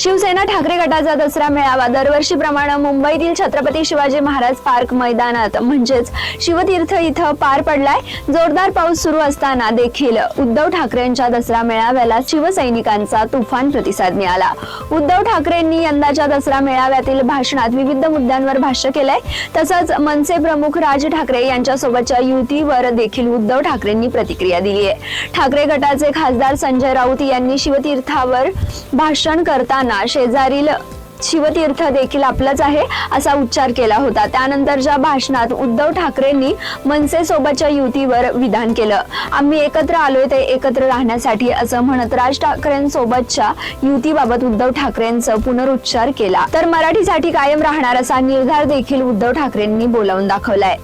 शिवसेना ठाकरे गटाचा दसरा मेळावा. दरवर्षीप्रमाणे मुंबईतील छत्रपती शिवाजी महाराज पार्क मैदानात. म्हणजेच शिवतीर्थ इथं पार पडलाय. जोरदार पाऊस सुरू असताना देखील उद्धव ठाकरेंच्या दसरा मेळाव्याला शिवसैनिकांचा तुफान प्रतिसाद मिळाला. उद्धव ठाकरेंनी यंदाच्या दसरा मेळाव्यातील भाषणात विविध मुद्द्यांवर भाष्य केलंय. तसंच मनसे प्रमुख राज ठाकरे यांच्यासोबतच्या युतीवर देखील उद्धव ठाकरेंनी प्रतिक्रिया दिली आहे ठाकरे गटाचे खासदार संजय राऊत यांनी शिवतीर्थावर भाषण करताना शेजारील शिवतीर्थ देखील आपलंच आहे असा उच्चार केला होता. त्यानंतरच्या भाषणात उद्धव ठाकरेंनी मनसे सोबतच्या युतीवर विधान केलं. आम्ही एकत्र आलोय ते एकत्र राहण्यासाठी असं म्हणत राज ठाकरेंसोबतच्या युतीबाबत उद्धव ठाकरेंचं पुनरुच्चार केला. तर मराठीसाठी कायम राहणार असा निर्धार देखील उद्धव ठाकरेंनी बोलावून दाखवलाय.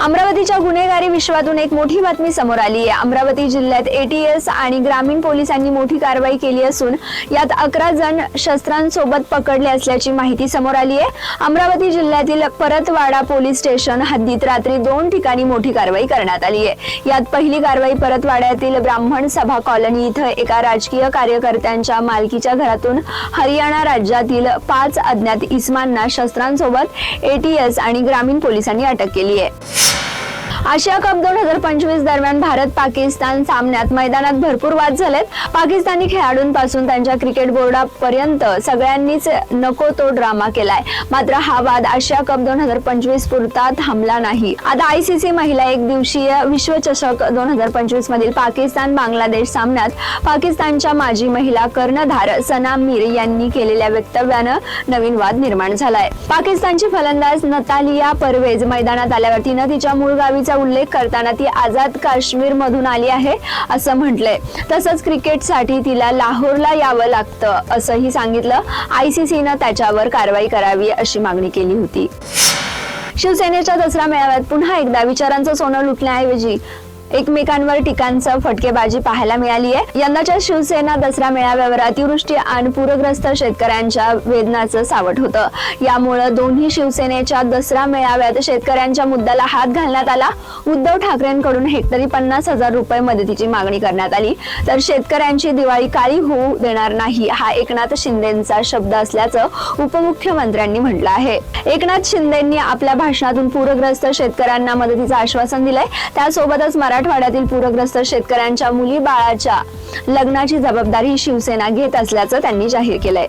अमरावतीच्या गुन्हेगारी विश्वातून एक मोठी बातमी समोर आली आहे. अमरावती जिल्ह्यात एटीएस आणि ग्रामीण पोलिसांनी मोठी कारवाई केली असून यात अकरा जण शस्त्रांसोबत पकडले असल्याची माहिती समोर आली आहे. अमरावती जिल्ह्यातील परतवाडा पोलीस स्टेशन हद्दीत रात्री दोन ठिकाणी मोठी कारवाई करण्यात आली आहे. यात पहिली कारवाई परतवाड्यातील ब्राह्मण सभा कॉलनी इथं एका राजकीय कार्यकर्त्यांच्या मालकीच्या घरातून हरियाणा राज्यातील पाच अज्ञात इस्मांना शस्त्रांसोबत एटीएस आणि ग्रामीण पोलिसांनी अटक केली आहे. आशिया कप दोन हजार पंचवीस दरम्यान भारत पाकिस्तान सामन्यात मैदानात भरपूर वाद झालेत. पाकिस्तानी खेळाडूंपासून त्यांच्या क्रिकेट बोर्डापर्यंत सगळ्यांनीच नको तो ड्रामा केलाय. मात्र हा वाद आशिया कप दोन हजार पंचवीस पुरता थांबला नाही. आता आयसीसी महिला एक दिवसीय विश्वचषक दोन हजार पंचवीस मधील पाकिस्तान बांगलादेश सामन्यात पाकिस्तानच्या माजी महिला कर्णधार सना मीर यांनी केलेल्या वक्तव्यानं नवीन वाद निर्माण झालाय. पाकिस्तानची फलंदाज नतालिया परवेज मैदानात आल्यावर तिनं तिच्या मूळ गावीचा उल्लेख करताना ती आझाद काश्मीर मधून आली आहे असं म्हटलंय. तसंच क्रिकेटसाठी तिला लाहोरला यावं लागतं असंही सांगितलं. आयसीसीनं त्याच्यावर कारवाई करावी अशी मागणी केली होती. शिवसेनेच्या दसरा मेळाव्यात पुन्हा एकदा विचारांचं सोनं लुटण्याऐवजी एकमेकांवर टीकांचं फटकेबाजी पाहायला मिळाली आहे यंदाच्या शिवसेना दसरा मेळाव्यावर अतिवृष्टी आणि पूरग्रस्त शेतकऱ्यांच्या वेदनाचं सावट होतं. यामुळे दोन्ही शिवसेनेच्या दसरा मेळाव्यात शेतकऱ्यांच्या मुद्द्याला हात घालण्यात आला. उद्धव ठाकरेंकडून हेक्टरी पन्नास हजार रुपये मदतीची मागणी करण्यात आली. तर शेतकऱ्यांची दिवाळी काळी होऊ देणार नाही हा एकनाथ शिंदेचा शब्द असल्याचं उपमुख्यमंत्र्यांनी म्हटलं आहे. एकनाथ शिंदेंनी आपल्या भाषणातून पूरग्रस्त शेतकऱ्यांना मदतीचं आश्वासन दिलंय. त्यासोबतच मराठवाड्यातील पूरग्रस्त शेतकऱ्यांच्या मुली बाळाच्या लग्नाची जबाबदारी शिवसेना घेत असल्याचं त्यांनी जाहीर केलंय.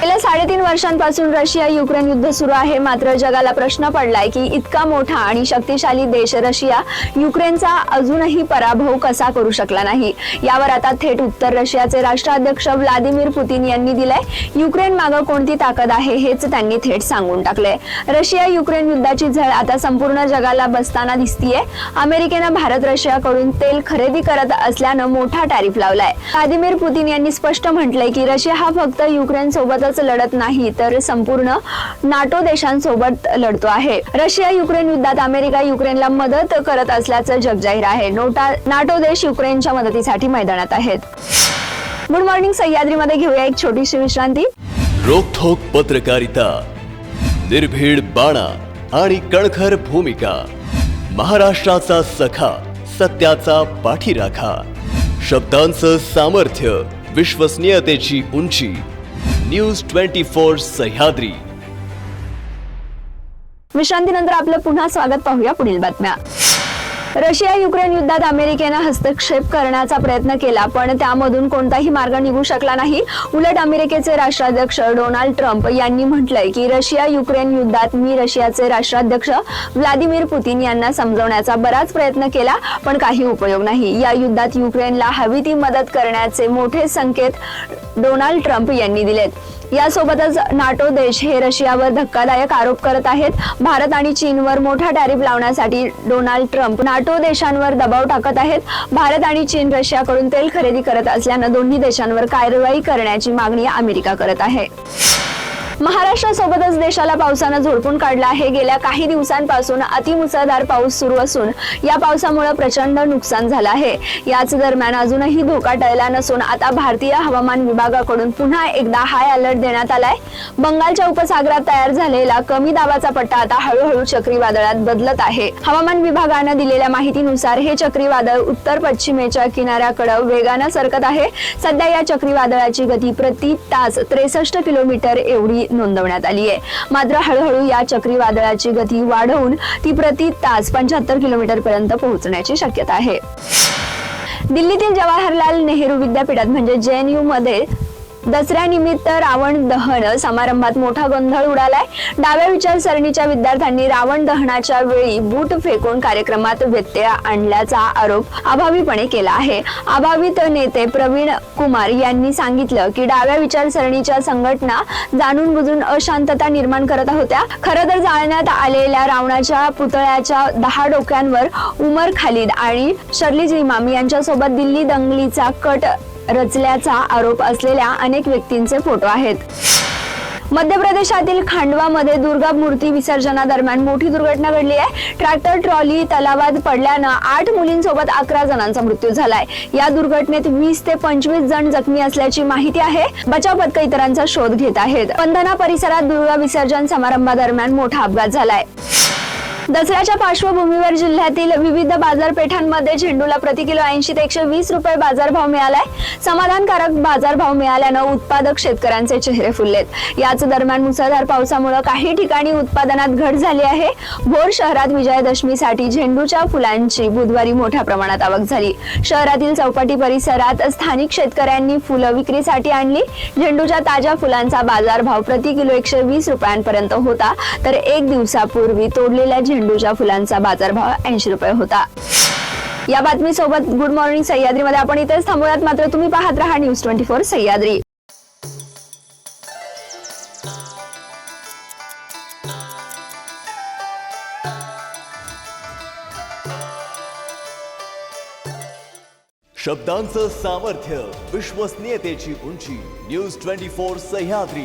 गेल्या साडेतीन वर्षांपासून रशिया युक्रेन युद्ध सुरू आहे. मात्र जगाला प्रश्न पडलाय की इतका मोठा आणि शक्तिशाली देश रशिया युक्रेनचा अजूनही पराभव कसा करू शकला नाही? यावर आता थेट उत्तर रशियाचे राष्ट्राध्यक्ष व्लादिमीर पुतीन यांनी दिलंय. युक्रेन मागं कोणती ताकद आहे हेच त्यांनी थेट सांगून टाकलंय. रशिया युक्रेन युद्धाची झळ आता संपूर्ण जगाला बसताना दिसतीये. अमेरिकेनं भारत रशियाकडून तेल खरेदी करत असल्यानं मोठा टॅरिफ लावलाय. व्लादिमीर पुतीन यांनी स्पष्ट म्हटलंय की रशिया हा फक्त युक्रेन सोबतच लढत नाही तर संपूर्ण नाटो देशांसोबत लढतो आहे. रशिया युक्रेन युद्धात अमेरिका युक्रेनला मदत करत असल्याचं जग जाहीर आहे. नोटा नाटो देश युक्रेनच्या मदतीसाठी मैदानात आहेत. गुड मॉर्निंग सह्याद्रीमध्ये घेऊया एक छोटीशी विश्रांती. रोखोक पत्रकारिता निर्भीड बाणा आणि कणखर भूमिका महाराष्ट्राचा सखा सत्याचा पाठीराखा शब्दांचं सामर्थ्य विश्वसनीयतेची उंची न्यूज ट्वेंटी फोर सह्याद्री. विश्रांतीनंतर आपलं पुन्हा स्वागत पाहूया पुढील बातम्या. रशिया युक्रेन युद्धात अमेरिकेनं हस्तक्षेप करण्याचा प्रयत्न केला पण त्यामधून कोणताही मार्ग निघू शकला नाही. उलट अमेरिकेचे राष्ट्राध्यक्ष डोनाल्ड ट्रम्प यांनी म्हटलंय की रशिया युक्रेन युद्धात मी रशियाचे राष्ट्राध्यक्ष व्लादिमीर पुतीन यांना समजवण्याचा बराच प्रयत्न केला पण काही उपयोग नाही. या युद्धात युक्रेनला हवी ती मदत करण्याचे मोठे संकेत डोनाल्ड ट्रम्प यांनी दिलेत. यासोबतच नाटो देश हे रशियावर धक्कादायक आरोप करत आहेत. भारत आणि चीनवर मोठा टॅरिफ लावण्यासाठी डोनाल्ड ट्रम्प नाटो देशांवर दबाव टाकत आहेत. भारत आणि चीन रशियाकडून तेल खरेदी करत असल्यानं दोन्ही देशांवर कारवाई करण्याची मागणी अमेरिका करत आहे. महाराष्ट्रासोबतच देशाला पावसानं झोडपून काढलं आहे. गेल्या काही दिवसांपासून अतिमुसळधार पाऊस सुरू असून या पावसामुळे प्रचंड नुकसान झालं आहे. याच दरम्यान अजूनही धोका टळला नसून आता भारतीय हवामान विभागाकडून पुन्हा एकदा हाय अलर्ट देण्यात आलाय. बंगालच्या उपसागरात तयार झालेला कमी दाबाचा पट्टा आता हळूहळू चक्रीवादळात बदलत आहे. हवामान विभागानं दिलेल्या माहितीनुसार हे चक्रीवादळ उत्तर पश्चिमेच्या किनाऱ्याकडे वेगानं सरकत आहे. सध्या या चक्रीवादळाची गती प्रति तास त्रेसष्ट किलोमीटर एवढी नोंदवण्यात आली आहे. मात्र हळूहळू या चक्रीवादळाची गती वाढवून ती प्रति तास पंच्याहत्तर किलोमीटर पर्यंत पोहोचण्याची शक्यता आहे. दिल्लीतील जवाहरलाल नेहरू विद्यापीठात म्हणजे जे एन यू मध्ये दसऱ्यानिमित्त रावण दहन. समारंभात मोठा गोंधळ उडालाय. डाव्या विचारसरणीच्या विद्यार्थ्यांनी रावण दहनाच्या वेळी बूट फेकून कार्यक्रमात व्यत्यय आणल्याचा आरोप अभावीपणे केला आहे. अभावित नेते प्रवीण कुमार यांनी सांगितलं की डाव्या विचारसरणीच्या संघटना जाणून बुजून अशांतता निर्माण करत होत्या. खरं तर जाळण्यात आलेल्या रावणाच्या पुतळ्याच्या दहा डोक्यांवर उमर खालिद आणि शर्लीज इमामी यांच्यासोबत दिल्ली दंगलीचा कट रचल्याचा आरोप असलेल्या अनेक व्यक्तींचे फोटो आहेत. मध्य प्रदेशातील खांडवामध्ये दुर्गा मूर्ती विसर्जनादरम्यान मोठी दुर्घटना घडली आहे. ट्रॅक्टर ट्रॉली तलावात पडल्यानं आठ मुलींसोबत अकरा जणांचा मृत्यू झालाय. या दुर्घटनेत वीस ते पंचवीस जण जखमी असल्याची माहिती आहे. बचाव पथक इतरांचा शोध घेत आहेत. पंधना परिसरात दुर्गा विसर्जन समारंभादरम्यान मोठा अपघात झालाय. दसऱ्याच्या पार्श्वभूमीवर जिल्ह्यातील विविध बाजारपेठांमध्ये झेंडूला प्रति किलो ऐंशी ते एकशे वीस रुपये बाजारभाव मिळालाय. समाधानकारक बाजारभाव मिळाल्यानं उत्पादक शेतकऱ्यांचे चेहरे फुललेत. याच दरम्यान मुसळधार पावसामुळे काही ठिकाणी उत्पादनात घट झाली आहे. भोर शहरात विजयादशमीसाठी झेंडूच्या फुलांची बुधवारी मोठ्या प्रमाणात आवक झाली. शहरातील चौपाटी परिसरात स्थानिक शेतकऱ्यांनी फुलं विक्रीसाठी आणली. झेंडूच्या ताज्या फुलांचा बाजारभाव प्रति किलो एकशे वीस रुपयांपर्यंत होता तर एक दिवसापूर्वी तोडलेल्या झेंडूच्या फुलांचा बाजारभाव ऐंशी रुपये होता. या बातमीसोबत गुड मॉर्निंग सह्याद्रीमध्ये आपण इथेच थांबूयात. मात्र तुम्ही पाहत राहा न्यूज ट्वेंटी फोर सह्याद्री. शब्दांचं सामर्थ्य विश्वसनीयतेची उंची न्यूज ट्वेंटी फोर सह्याद्री.